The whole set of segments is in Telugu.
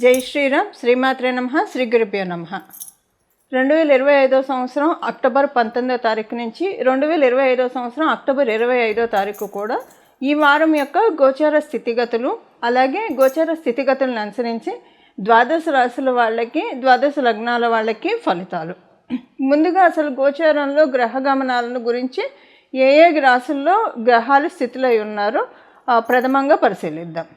జై శ్రీరామ్ శ్రీమాత్రే నమ శ్రీ గురుభ్యో నమ. రెండు వేల ఇరవై ఐదో సంవత్సరం అక్టోబర్ పంతొమ్మిదో తారీఖు నుంచి రెండు వేల ఇరవై ఐదో సంవత్సరం అక్టోబర్ ఇరవై ఐదో తారీఖు కూడా ఈ వారం యొక్క గోచార స్థితిగతులు అలాగే గోచార స్థితిగతులను అనుసరించి ద్వాదశ రాశుల వాళ్ళకి ద్వాదశ లగ్నాల వాళ్ళకి ఫలితాలు. ముందుగా అసలు గోచారంలో గ్రహ గమనాలను గురించి ఏ ఏ రాశుల్లో గ్రహాలు స్థితిలో ఉన్నారో ప్రథమంగా పరిశీలిద్దాం.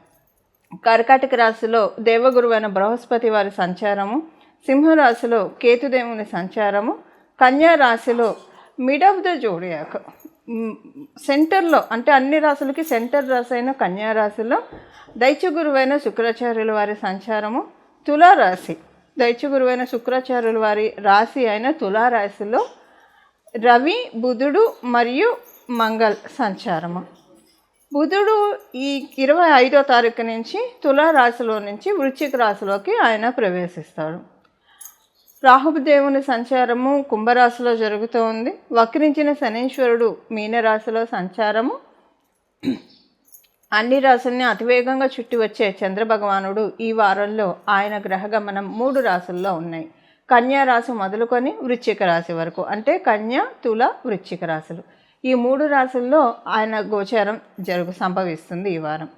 కర్కాటక రాశిలో దేవగురువైన బృహస్పతి వారి సంచారము సింహరాశిలో కేతుదేవుని సంచారము కన్యా రాశిలో మిడ్ ఆఫ్ ద జోడియాక్. సెంటర్లో అంటే అన్ని రాశులకి సెంటర్ రాశి అయిన కన్యా రాశిలో దైత్యగురువైన శుక్రాచార్యుల వారి సంచారము తులారాశి. దైత్యగురువైన శుక్రాచార్యుల వారి రాశి అయిన తులారాశిలో రవి బుధుడు మరియు మంగళ్ సంచారము. బుధుడు ఈ ఇరవై ఐదో తారీఖు నుంచి తులారాశిలో నుంచి వృశ్చిక రాశిలోకి ఆయన ప్రవేశిస్తాడు. రాహుదేవుని సంచారము కుంభరాశిలో జరుగుతూ ఉంది. వక్రించిన శనీశ్వరుడు మీనరాశిలో సంచారము. అన్ని రాశుల్ని అతివేగంగా చుట్టి వచ్చే చంద్రభగవానుడు ఈ వారంలో ఆయన గ్రహగమనం మూడు రాశుల్లో ఉన్నాయి. కన్యా రాశి మొదలుకొని వృశ్చిక రాశి వరకు అంటే కన్య తుల వృశ్చిక రాశులు. ఈ మూడు రాశుల్లో ఆయన గోచారం జరుగు సంభవిస్తుంది ఈ వారం.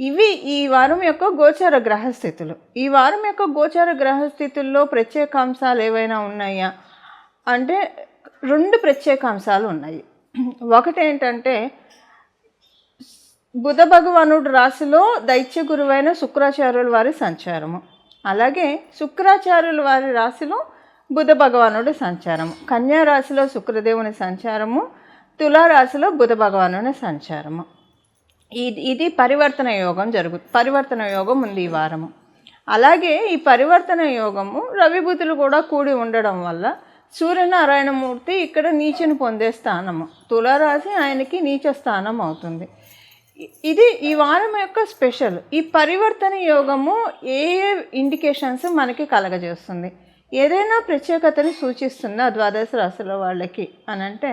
ఇవి ఈ వారం యొక్క గోచార గ్రహస్థితులు. ఈ వారం యొక్క గోచార గ్రహస్థితుల్లో ప్రత్యేక అంశాలు ఏవైనా ఉన్నాయా? అంటే రెండు ప్రత్యేక అంశాలు ఉన్నాయి. ఒకటి ఏంటంటే బుధ భగవానుడు రాశిలో దైత్య గురువైన శుక్రాచార్యుల వారి సంచారము. అలాగే శుక్రాచార్యుల వారి రాశిలో బుధ భగవానుడి సంచారము. కన్యా రాశిలో శుక్రదేవుని సంచారము. తులారాశిలో బుధ భగవానుని సంచారము. ఇది ఇది పరివర్తన యోగం జరుగు పరివర్తన యోగం ఉంది ఈ వారము. అలాగే ఈ పరివర్తన యోగము రవి కూడా కూడి ఉండడం వల్ల సూర్యనారాయణమూర్తి ఇక్కడ నీచను పొందే స్థానము. తులారాశి ఆయనకి నీచ స్థానం అవుతుంది. ఇది ఈ వారం యొక్క స్పెషల్. ఈ పరివర్తన యోగము ఏ ఏ ఇండికేషన్స్ మనకి కలగజేస్తుంది? ఏదైనా ప్రత్యేకతని సూచిస్తుందా ద్వాదశ రాశుల వాళ్ళకి అని అంటే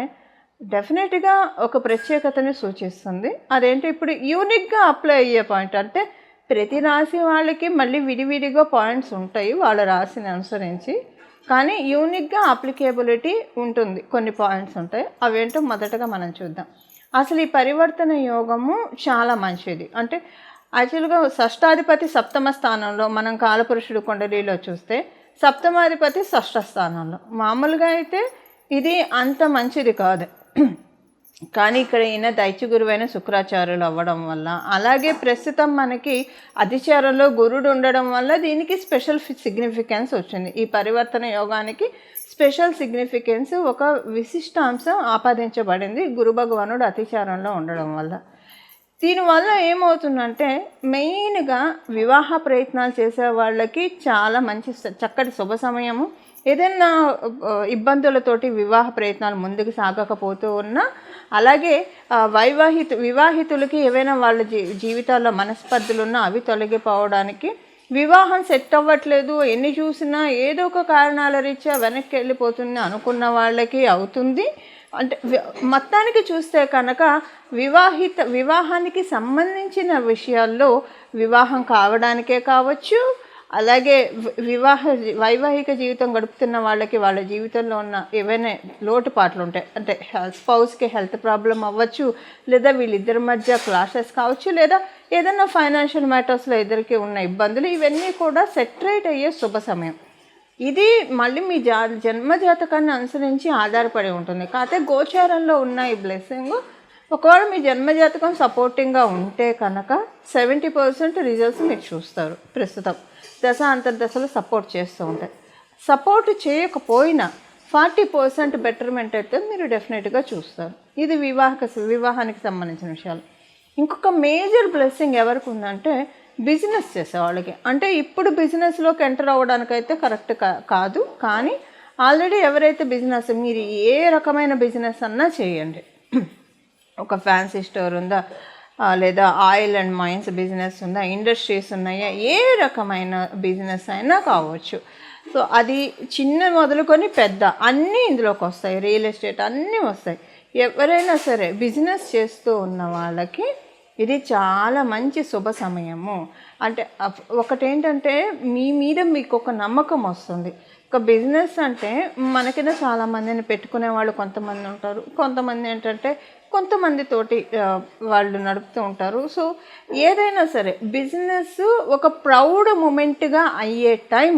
డెఫినెట్గా ఒక ప్రత్యేకతని సూచిస్తుంది. అదేంటి? ఇప్పుడు యూనిక్గా అప్లై అయ్యే పాయింట్ అంటే ప్రతి రాశి వాళ్ళకి మళ్ళీ విడివిడిగా పాయింట్స్ ఉంటాయి వాళ్ళ రాశిని అనుసరించి. కానీ యూనిక్గా అప్లికేబిలిటీ ఉంటుంది. కొన్ని పాయింట్స్ ఉంటాయి. అవేంటో మొదటగా మనం చూద్దాం. అసలు ఈ పరివర్తన యోగము చాలా మంచిది. అంటే యాక్చువల్గా షష్టాధిపతి సప్తమ స్థానంలో మనం కాలపురుషుడు కొండలీలో చూస్తే సప్తమాధిపతి షష్ఠ స్థానంలో. మామూలుగా అయితే ఇది అంత మంచిది కాదు. కానీ ఇక్కడ ఈయన దైత్య గురువైన శుక్రాచార్యులు అవ్వడం వల్ల అలాగే ప్రస్తుతం మనకి అధిచారంలో గురుడు ఉండడం వల్ల దీనికి స్పెషల్ సిగ్నిఫికెన్స్ వచ్చింది. ఈ పరివర్తన యోగానికి స్పెషల్ సిగ్నిఫికెన్స్ ఒక విశిష్ట అంశం ఆపాదించబడింది గురు భగవానుడు అతిచారంలో ఉండడం వల్ల. దీనివల్ల ఏమవుతుందంటే మెయిన్గా వివాహ ప్రయత్నాలు చేసే వాళ్ళకి చాలా మంచి చక్కటి శుభ సమయము ఏదైనా ఇబ్బందులతోటి వివాహ ప్రయత్నాలు ముందుకు సాగకపోతూ ఉన్నా అలాగే వైవాహిత వివాహితులకి ఏవైనా వాళ్ళ జీ జీవితాల్లో మనస్పర్ధలు ఉన్నా అవి తొలగిపోవడానికి వివాహం సెట్ అవ్వట్లేదు. ఎన్ని చూసినా ఏదో ఒక కారణాల రీత్యా వెనక్కి వెళ్ళిపోతుంది అనుకున్న వాళ్ళకి అవుతుంది. అంటే మొత్తానికి చూస్తే కనుక వివాహిత వివాహానికి సంబంధించిన విషయాల్లో వివాహం కావడానికే కావచ్చు అలాగే వివాహ వైవాహిక జీవితం గడుపుతున్న వాళ్ళకి వాళ్ళ జీవితంలో ఉన్న ఏవైనా లోటుపాట్లు ఉంటాయి అంటే స్పౌస్కి హెల్త్ ప్రాబ్లం అవ్వచ్చు లేదా వీళ్ళిద్దరి మధ్య క్లాషెస్ కావచ్చు లేదా ఏదైనా ఫైనాన్షియల్ మ్యాటర్స్లో ఇద్దరికి ఉన్న ఇబ్బందులు ఇవన్నీ కూడా సెటరేట్ అయ్యే శుభ సమయం. ఇది మళ్ళీ మీ జా జన్మ జాతకాన్ని అనుసరించి ఆధారపడి ఉంటుంది. కాకపోతే గోచారంలో ఉన్న ఈ బ్లెస్సింగ్ ఒకవేళ మీ జన్మజాతకం సపోర్టింగ్గా ఉంటే కనుక సెవెంటీ పర్సెంట్ రిజల్ట్స్ మీరు చూస్తారు ప్రస్తుతం. దశ అంతర్దశలు సపోర్ట్ చేస్తూ ఉంటాయి. సపోర్ట్ చేయకపోయినా ఫార్టీ పర్సెంట్ బెటర్మెంట్ అయితే మీరు డెఫినెట్గా చూస్తారు. ఇది వివాహక వివాహానికి సంబంధించిన విషయాలు. ఇంకొక మేజర్ బ్లెస్సింగ్ ఎవరికి ఉందంటే బిజినెస్ చేసేవాళ్ళకి అంటే ఇప్పుడు బిజినెస్లోకి ఎంటర్ అవ్వడానికైతే కరెక్ట్ కా- కాదు. కానీ ఆల్రెడీ ఎవరైతే బిజినెస్ మీరు ఏ రకమైన బిజినెస్ అన్నా చేయండి. ఒక ఫ్యాన్సీ స్టోర్ ఉందా? లేదా ఆయిల్ అండ్ మైన్స్ బిజినెస్ ఉందా? ఇండస్ట్రీస్ ఉన్నాయా? ఏ రకమైన బిజినెస్ అయినా కావచ్చు. సో అది చిన్న మొదలుకొని పెద్ద అన్నీ ఇందులోకి వస్తాయి. రియల్ ఎస్టేట్ అన్నీ వస్తాయి. ఎవరైనా సరే బిజినెస్ చేస్తూ ఉన్న వాళ్ళకి ఇది చాలా మంచి శుభ సమయము. అంటే అప్- ఒకటేంటంటే మీ మీద మీకు ఒక నమ్మకం వస్తుంది. ఒక బిజినెస్ అంటే మనకిన చాలా మందిని పెట్టుకునే వాళ్ళు కొంతమంది ఉంటారు. కొంతమంది ఏంటంటే కొంతమందితోటి వాళ్ళు నడుపుతూ ఉంటారు. సో ఏదైనా సరే బిజినెస్ ఒక ప్రౌడ్ మూమెంట్గా అయ్యే టైం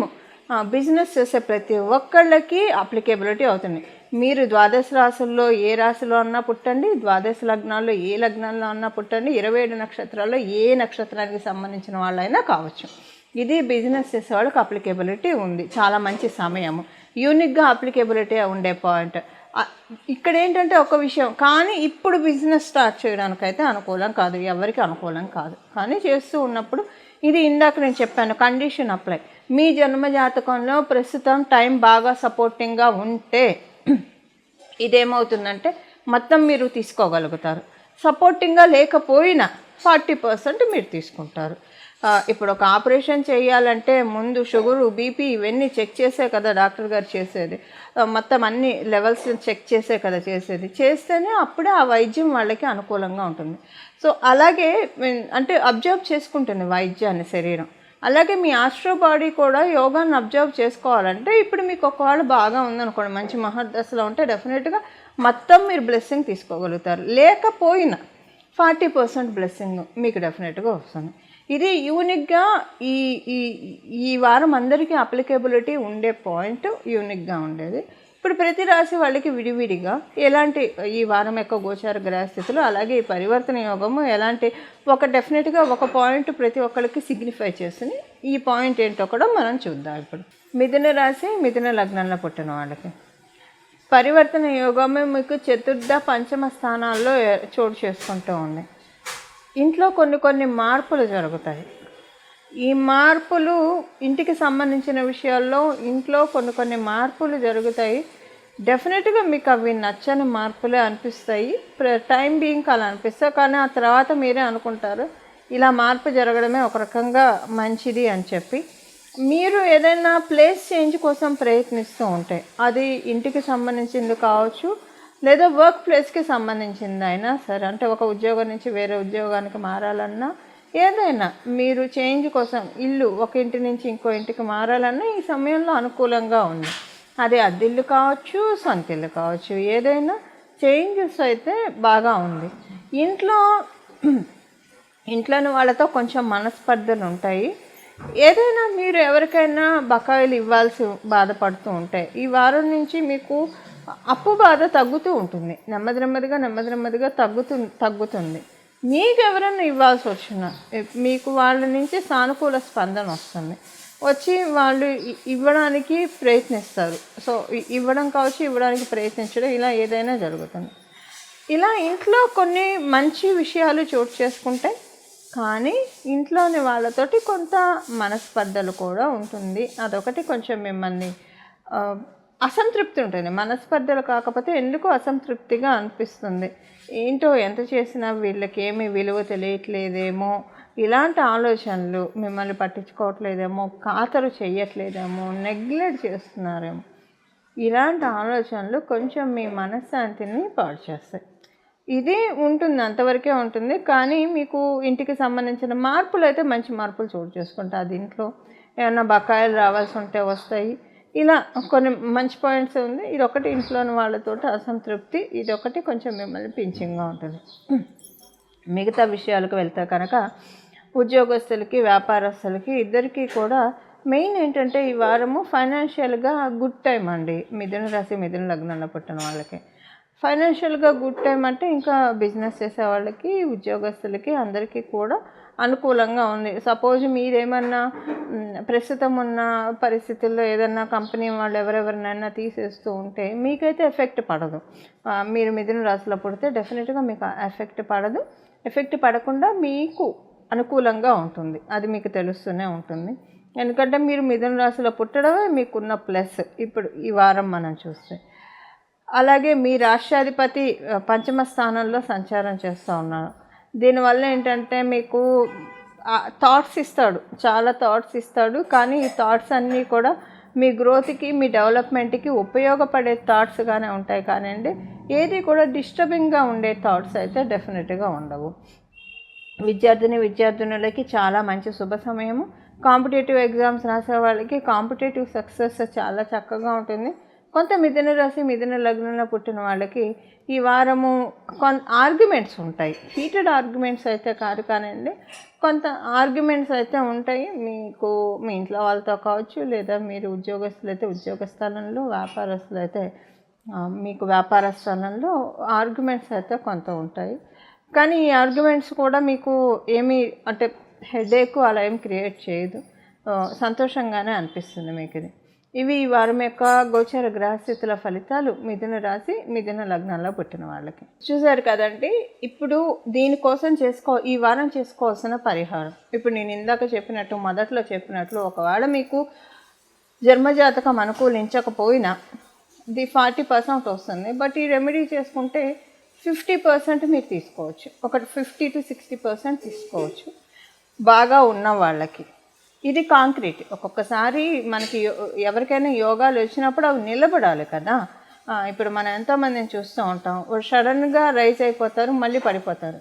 బిజినెస్ చేసే ప్రతి ఒక్కళ్ళకి అప్లికేబిలిటీ అవుతుంది. మీరు ద్వాదశ రాశుల్లో ఏ రాశిలో అన్నా పుట్టండి ద్వాదశ లగ్నాల్లో ఏ లగ్నాల్లో అన్నా పుట్టండి ఇరవై ఏడు నక్షత్రాల్లో ఏ నక్షత్రానికి సంబంధించిన వాళ్ళైనా కావచ్చు. ఇది బిజినెస్ చేసే వాళ్ళకి అప్లికేబిలిటీ ఉంది. చాలా మంచి సమయము. యూనిక్గా అప్లికేబిలిటీ ఉండే పాయింట్. ఇక్కడ ఏంటంటే ఒక విషయం. కానీ ఇప్పుడు బిజినెస్ స్టార్ట్ చేయడానికైతే అనుకూలం కాదు. ఎవరికి అనుకూలం కాదు. కానీ చేస్తూ ఉన్నప్పుడు ఇది ఇందాక నేను చెప్పాను కండిషన్ అప్లై మీ జన్మ జాతకంలో ప్రస్తుతం టైం బాగా సపోర్టింగ్గా ఉంటే ఇదేమవుతుందంటే మొత్తం మీరు తీసుకోగలుగుతారు. సపోర్టింగ్గా లేకపోయినా ఫార్టీ పర్సెంట్ మీరు తీసుకుంటారు. ఇప్పుడు ఒక ఆపరేషన్ చేయాలంటే ముందు షుగరు బీపీ ఇవన్నీ చెక్ చేసే కదా డాక్టర్ గారు చేసేది. మొత్తం అన్ని లెవెల్స్ చెక్ చేసే కదా చేసేది. చేస్తేనే అప్పుడే ఆ వైద్యం వాళ్ళకి అనుకూలంగా ఉంటుంది. సో అలాగే అంటే అబ్జర్వ్ చేసుకుంటుంది వైద్యాన్ని శరీరం. అలాగే మీ ఆస్ట్రో బాడీ కూడా యోగాన్ని అబ్జర్వ్ చేసుకోవాలంటే ఇప్పుడు మీకు ఒకవేళ బాగా ఉందనుకోండి మంచి మహర్దశలో ఉంటే డెఫినెట్గా మొత్తం మీరు బ్లెస్సింగ్ తీసుకోగలుగుతారు. లేకపోయినా ఫార్టీ పర్సెంట్ బ్లెస్సింగ్ మీకు డెఫినెట్గా వస్తుంది. ఇది యూనిక్గా ఈ ఈ ఈ వారం అందరికీ అప్లికేబిలిటీ ఉండే పాయింట్ యూనిక్గా ఉండేది. ఇప్పుడు ప్రతి రాశి వాళ్ళకి విడివిడిగా ఎలాంటి ఈ వారం యొక్క గోచార గ్రహస్థితులు అలాగే ఈ పరివర్తన యోగము ఎలాంటి ఒక డెఫినెట్గా ఒక పాయింట్ ప్రతి ఒక్కరికి సిగ్నిఫై చేస్తుంది. ఈ పాయింట్ ఏంటో కూడా మనం చూద్దాం ఇప్పుడు. మిథున రాశి మిథున లగ్నంలో పుట్టిన వాళ్ళకి. పరివర్తన యోగమే మీకు చతుర్థ పంచమ స్థానాల్లో చోటు చేసుకుంటూ ఉంది. ఇంట్లో కొన్ని కొన్ని మార్పులు జరుగుతాయి. ఈ మార్పులు ఇంటికి సంబంధించిన విషయాల్లో ఇంట్లో కొన్ని కొన్ని మార్పులు జరుగుతాయి. డెఫినెట్గా మీకు అవి నచ్చని మార్పులే అనిపిస్తాయి. టైం బీయింగ్ అలా అనిపిస్తాయి. కానీ ఆ తర్వాత మీరే అనుకుంటారు ఇలా మార్పు జరగడమే ఒక రకంగా మంచిది అని చెప్పి. మీరు ఏదైనా ప్లేస్ చేంజ్ కోసం ప్రయత్నిస్తూ ఉంటే అది ఇంటికి సంబంధించింది కావచ్చు లేదా వర్క్ ప్లేస్కి సంబంధించింది అయినా సరే అంటే ఒక ఉద్యోగం నుంచి వేరే ఉద్యోగానికి మారాలన్నా ఏదైనా మీరు చేంజ్ కోసం ఇల్లు ఒక ఇంటి నుంచి ఇంకో ఇంటికి మారాలన్నా ఈ సమయంలో అనుకూలంగా ఉంది. అది అద్దిల్లు కావచ్చు సొంత ఇల్లు కావచ్చు ఏదైనా చేంజెస్ అయితే బాగా ఉంది. ఇంట్లో ఇంట్లోని వాళ్ళతో కొంచెం మనస్పర్ధలు ఉంటాయి. ఏదైనా మీరు ఎవరికైనా బకాయిలు ఇవ్వాల్సి బాధపడుతూ ఉంటాయి ఈ వారం నుంచి మీకు అప్పు బాధ తగ్గుతూ ఉంటుంది. నెమ్మది నెమ్మదిగా నెమ్మది నెమ్మదిగా తగ్గుతు తగ్గుతుంది. మీకు ఎవరైనా ఇవ్వాల్సి వచ్చినా మీకు వాళ్ళ నుంచి సానుకూల స్పందన వస్తుంది. వచ్చి వాళ్ళు ఇవ్వడానికి ప్రయత్నిస్తారు. సో ఇవ్వడం కావచ్చు ఇవ్వడానికి ప్రయత్నించడం ఇలా ఏదైనా జరుగుతుంది. ఇలా ఇంట్లో కొన్ని మంచి విషయాలు చోటు చేసుకుంటే కానీ ఇంట్లోని వాళ్ళతోటి కొంత మనస్పర్ధలు కూడా ఉంటుంది. అదొకటి కొంచెం మిమ్మల్ని అసంతృప్తి ఉంటుంది. మనస్పర్ధలు కాకపోతే ఎందుకు అసంతృప్తిగా అనిపిస్తుంది. ఏంటో ఎంత చేసినా వీళ్ళకి ఏమీ విలువ తెలియట్లేదేమో ఇలాంటి ఆలోచనలు మిమ్మల్ని పట్టించుకోవట్లేదేమో ఖాతరు చేయట్లేదేమో నెగ్లెక్ట్ చేస్తున్నారేమో. ఇలాంటి ఆలోచనలు కొంచెం మీ మనశ్శాంతిని పాడు చేస్తాయి. ఇది ఉంటుంది అంతవరకే ఉంటుంది. కానీ మీకు ఇంటికి సంబంధించిన మార్పులు అయితే మంచి మార్పులు చోటు చేసుకుంటా అది ఇంట్లో ఏమైనా బకాయిలు రావాల్సి ఉంటే వస్తాయి. ఇలా కొన్ని మంచి పాయింట్స్ ఉంది. ఇది ఒకటి ఇంట్లోని వాళ్ళతోటి అసంతృప్తి. ఇది ఒకటి కొంచెం మిమ్మల్ని పింఛింగ్గా ఉంటుంది. మిగతా విషయాలకు వెళ్తే కనుక ఉద్యోగస్తులకి వ్యాపారస్తులకి ఇద్దరికీ కూడా మెయిన్ ఏంటంటే ఈ వారము ఫైనాన్షియల్గా గుడ్ టైం అండి. మిథున రాశి మిథున లగ్నంలో పుట్టిన వాళ్ళకి. ఫైనాన్షియల్గా గుడ్ టైం అంటే ఇంకా బిజినెస్ చేసే వాళ్ళకి ఉద్యోగస్తులకి అందరికీ కూడా అనుకూలంగా ఉంది. సపోజ్ మీరేమన్నా ప్రస్తుతం ఉన్న పరిస్థితుల్లో ఏదన్నా కంపెనీ వాళ్ళు ఎవరెవరినైనా తీసేస్తూ ఉంటే మీకైతే ఎఫెక్ట్ పడదు. మీరు మిథున రాశిలో పుడితే డెఫినెట్గా మీకు ఎఫెక్ట్ పడదు. ఎఫెక్ట్ పడకుండా మీకు అనుకూలంగా ఉంటుంది. అది మీకు తెలుస్తూనే ఉంటుంది. ఎందుకంటే మీరు మిథున రాశిలో పుట్టడమే మీకున్న ప్లస్ ఇప్పుడు ఈ వారం మనం చూస్తే. అలాగే మీ రాష్ట్రాధిపతి పంచమ స్థానంలో సంచారం చేస్తూ ఉన్నారు. దీనివల్ల ఏంటంటే మీకు థాట్స్ ఇస్తాడు. చాలా థాట్స్ ఇస్తాడు. కానీ ఈ థాట్స్ అన్నీ కూడా మీ గ్రోత్కి మీ డెవలప్మెంట్కి ఉపయోగపడే థాట్స్గానే ఉంటాయి కానివ్వండి ఏది కూడా డిస్టర్బింగ్గా ఉండే థాట్స్ అయితే డెఫినెట్గా ఉండవు. విద్యార్థిని విద్యార్థినులకి చాలా మంచి శుభ సమయము. కాంపిటేటివ్ ఎగ్జామ్స్ రాసే వాళ్ళకి కాంపిటేటివ్ సక్సెస్ చాలా చక్కగా ఉంటుంది. కొంత మిథున రాశి మిథున లగ్నంలో పుట్టిన వాళ్ళకి ఈ వారము కొంత ఆర్గ్యుమెంట్స్ ఉంటాయి. హీటెడ్ ఆర్గ్యుమెంట్స్ అయితే కాదు కానివ్వండి కొంత ఆర్గ్యుమెంట్స్ అయితే ఉంటాయి. మీకు మీ ఇంట్లో వాళ్ళతో కావచ్చు లేదా మీరు ఉద్యోగస్తులు అయితే ఉద్యోగ స్థలంలో వ్యాపారస్తులు అయితే మీకు వ్యాపార స్థలంలో ఆర్గ్యుమెంట్స్ అయితే కొంత ఉంటాయి. కానీ ఈ ఆర్గ్యుమెంట్స్ కూడా మీకు ఏమీ అంటే హెడేక్ అలా ఏం క్రియేట్ చేయదు. సంతోషంగానే అనిపిస్తుంది మీకు ఇది. ఇవి ఈ వారం యొక్క గోచర గ్రహస్థితుల ఫలితాలు. మిథున రాశి మిథున లగ్నాల్లో పుట్టిన వాళ్ళకి. చూసారు కదండి ఇప్పుడు దీనికోసం చేసుకో ఈ వారం చేసుకోవాల్సిన పరిహారం. ఇప్పుడు నేను ఇందాక చెప్పినట్టు మొదట్లో చెప్పినట్లు ఒకవేళ మీకు జన్మజాతకం అనుకూలించకపోయినా ది ఫార్టీ పర్సెంట్ వస్తుంది. బట్ ఈ రెమెడీ చేసుకుంటే ఫిఫ్టీ పర్సెంట్ మీరు తీసుకోవచ్చు. ఒక ఫిఫ్టీ టు సిక్స్టీ పర్సెంట్ తీసుకోవచ్చు. బాగా ఉన్న వాళ్ళకి. ఇది కాంక్రీట్. ఒక్కొక్కసారి మనకి ఎవరికైనా యోగాలు వచ్చినప్పుడు అవి నిలబడాలి కదా. ఇప్పుడు మనం ఎంతోమందిని చూస్తూ ఉంటాం. సడన్గా రైజ్ అయిపోతారు మళ్ళీ పడిపోతారు.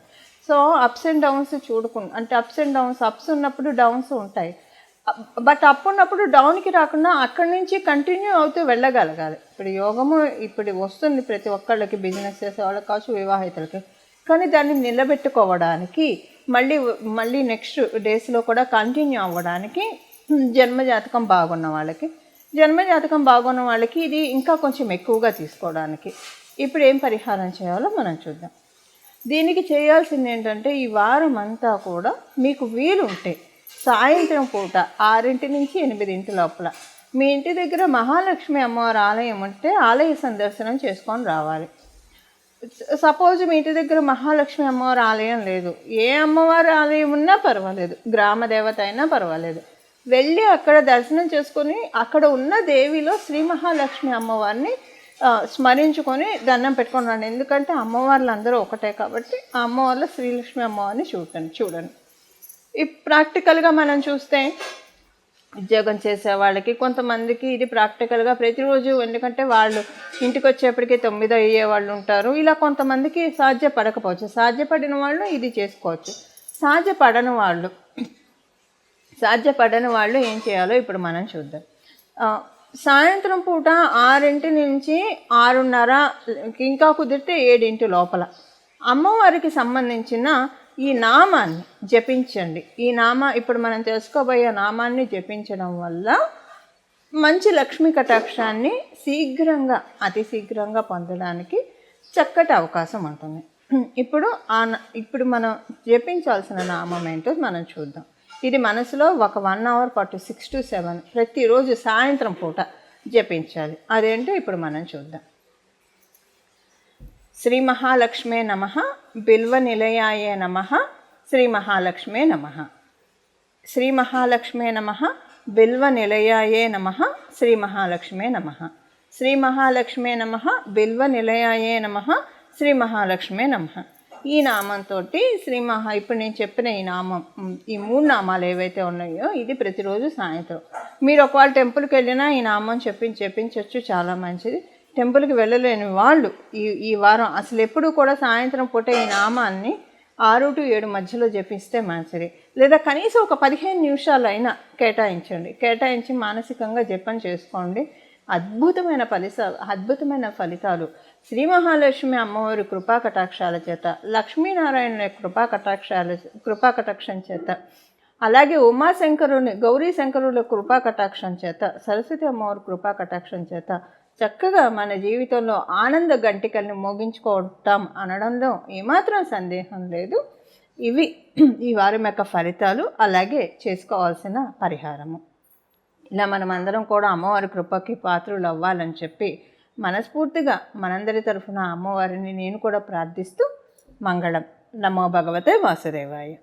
సో అప్స్ అండ్ డౌన్స్ చూడకుండా అంటే అప్స్ అండ్ డౌన్స్ అప్స్ ఉన్నప్పుడు డౌన్స్ ఉంటాయి. బట్ అప్ ఉన్నప్పుడు డౌన్కి రాకుండా అక్కడి నుంచి కంటిన్యూ అవుతూ వెళ్ళగలగాలి. ఇప్పుడు యోగము ఇప్పుడు వస్తుంది ప్రతి ఒక్కళ్ళకి బిజినెస్ చేసే వాళ్ళకి కావచ్చు వివాహితులకి. కానీ దాన్ని నిలబెట్టుకోవడానికి మళ్ళీ మళ్ళీ నెక్స్ట్ డేస్లో కూడా కంటిన్యూ అవ్వడానికి జన్మజాతకం బాగున్న వాళ్ళకి. జన్మజాతకం బాగున్న వాళ్ళకి ఇది ఇంకా కొంచెం ఎక్కువగా తీసుకోవడానికి. ఇప్పుడు ఏం పరిహారం చేయాలో మనం చూద్దాం. దీనికి చేయాల్సింది ఏంటంటే ఈ వారం అంతా కూడా మీకు వీలుంటే సాయంత్రం పూట ఆరింటి నుంచి ఎనిమిదింటి లోపల మీ ఇంటి దగ్గర మహాలక్ష్మి అమ్మవారి ఆలయం ఉంటే ఆలయ సందర్శనం చేసుకొని రావాలి. సపోజ్ మీ ఇంటి దగ్గర మహాలక్ష్మి అమ్మవారి ఆలయం లేదు. ఏ అమ్మవారి ఆలయం ఉన్నా పర్వాలేదు. గ్రామ దేవత అయినా పర్వాలేదు. వెళ్ళి అక్కడ దర్శనం చేసుకొని అక్కడ ఉన్న దేవిలో శ్రీ మహాలక్ష్మి అమ్మవారిని స్మరించుకొని దండం పెట్టుకొని రండి. ఎందుకంటే అమ్మవార్లు అందరూ ఒకటే కాబట్టి ఆ అమ్మవార్ల శ్రీలక్ష్మి అమ్మవారిని చూడండి చూడండి ఈ ప్రాక్టికల్గా మనం చూస్తే ఉద్యోగం చేసే వాళ్ళకి కొంతమందికి ఇది ప్రాక్టికల్గా ప్రతిరోజు ఎందుకంటే వాళ్ళు ఇంటికి వచ్చేప్పటికి తొమ్మిది అయ్యే వాళ్ళు ఉంటారు. ఇలా కొంతమందికి సాధ్యపడకపోవచ్చు. సాధ్యపడిన వాళ్ళు ఇది చేసుకోవచ్చు. సాధ్యపడని వాళ్ళు సాధ్యపడని వాళ్ళు ఏం చేయాలో ఇప్పుడు మనం చూద్దాం. సాయంత్రం పూట ఆరింటి నుంచి ఆరున్నర ఇంకా కుదిరితే ఏడింటి లోపల. అమ్మవారికి సంబంధించిన ఈ నామాన్ని జపించండి. ఈ నామ ఇప్పుడు మనం తెలుసుకోబోయే నామాన్ని జపించడం వల్ల మంచి లక్ష్మీ కటాక్షాన్ని శీఘ్రంగా అతి శీఘ్రంగా పొందడానికి చక్కటి అవకాశం ఉంటుంది. ఇప్పుడు ఆ న- ఇప్పుడు మనం జపించాల్సిన నామం ఏంటో మనం చూద్దాం. ఇది మనసులో ఒక వన్ అవర్ పాటు సిక్స్ టు సెవెన్ ప్రతిరోజు సాయంత్రం పూట జపించాలి. అదేంటో ఇప్పుడు మనం చూద్దాం. శ్రీ మహాలక్ష్మే నమ. బిల్వ నిలయాయే నమ శ్రీ మహాలక్ష్మే నమ. శ్రీ మహాలక్ష్మే నమ బిల్వ నిలయాయే నమ శ్రీ మహాలక్ష్మే నమ. శ్రీ మహాలక్ష్మే నమ బిల్వ నిలయాయే నమ శ్రీ మహాలక్ష్మే నమ. ఈ నామంతో శ్రీ మహా ఇప్పుడు నేను చెప్పిన ఈ నామం ఈ మూడు నామాలు ఏవైతే ఉన్నాయో ఇది ప్రతిరోజు సాయంత్రం. మీరు ఒకవేళ టెంపుల్కి వెళ్ళినా ఈ నామం చెప్పించి చెప్పించవచ్చు చాలా మంచిది. టెంపుల్కి వెళ్ళలేని వాళ్ళు ఈ ఈ వారం. అసలు ఎప్పుడు కూడా సాయంత్రం పూట ఈ నామాన్ని ఆరు టు ఏడు మధ్యలో జపిస్తే మంచిది. లేదా కనీసం ఒక పదిహేను నిమిషాలు అయినా కేటాయించండి. కేటాయించి మానసికంగా జపం చేసుకోండి. అద్భుతమైన ఫలితాలు అద్భుతమైన ఫలితాలు. శ్రీ మహాలక్ష్మి అమ్మవారి కృపా కటాక్షాల చేత లక్ష్మీనారాయణ కృపా కటాక్షాల కృపా కటాక్షం చేత అలాగే ఉమాశంకరుని గౌరీ శంకరుల కృపా కటాక్షం చేత సరస్వతి అమ్మవారి కృపా కటాక్షం చేత చక్కగా మన జీవితంలో ఆనంద గంటికల్ని మోగించుకోవటం అనడంలో ఏమాత్రం సందేహం లేదు. ఇవి ఈ వారం యొక్క ఫలితాలు అలాగే చేసుకోవాల్సిన పరిహారము. ఇలా మనం అందరం కూడా అమ్మవారి కృపకి పాత్రులు అవ్వాలని చెప్పి మనస్ఫూర్తిగా మనందరి తరఫున అమ్మవారిని నేను కూడా ప్రార్థిస్తూ మంగళం. నమో భగవతే వాసుదేవాయ.